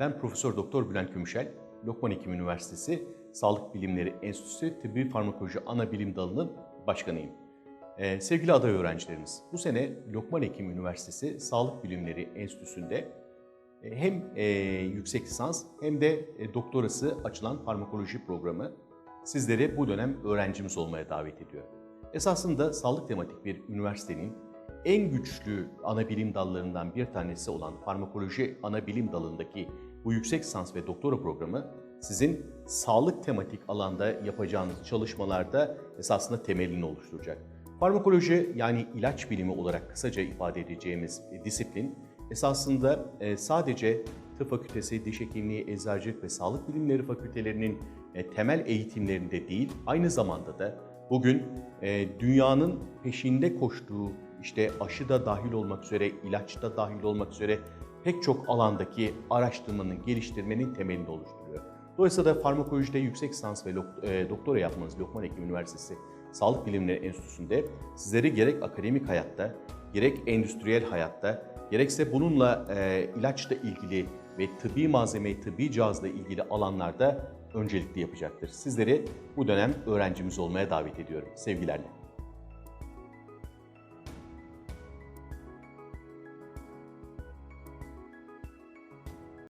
Ben Profesör Doktor Bülent Gümüşel, Lokman Hekim Üniversitesi Sağlık Bilimleri Enstitüsü Tıbbi Farmakoloji Ana Bilim Dalı'nın başkanıyım. Ee, sevgili aday öğrencilerimiz, bu sene Lokman Hekim Üniversitesi Sağlık Bilimleri Enstitüsü'nde e, hem e, yüksek lisans hem de e, doktorası açılan farmakoloji programı sizleri bu dönem öğrencimiz olmaya davet ediyor. Esasında sağlık tematik bir üniversitenin en güçlü ana bilim dallarından bir tanesi olan farmakoloji ana bilim dalındaki bu yüksek lisans ve doktora programı sizin sağlık tematik alanda yapacağınız çalışmalarda esasında temelini oluşturacak. Farmakoloji yani ilaç bilimi olarak kısaca ifade edeceğimiz disiplin esasında e, sadece tıp fakültesi, diş hekimliği, eczacılık ve sağlık bilimleri fakültelerinin e, temel eğitimlerinde değil, aynı zamanda da bugün e, dünyanın peşinde koştuğu işte aşı da dahil olmak üzere, ilaç da dahil olmak üzere pek çok alandaki araştırmanın, geliştirmenin temelini oluşturuyor. Dolayısıyla da farmakolojide yüksek lisans ve e, doktora yapmanız Lokman Hekim Üniversitesi Sağlık Bilimleri Enstitüsü'nde sizleri gerek akademik hayatta, gerek endüstriyel hayatta, gerekse bununla e, ilaçla ilgili ve tıbbi malzeme, tıbbi cihazla ilgili alanlarda öncelikli yapacaktır. Sizleri bu dönem öğrencimiz olmaya davet ediyorum. Sevgilerle.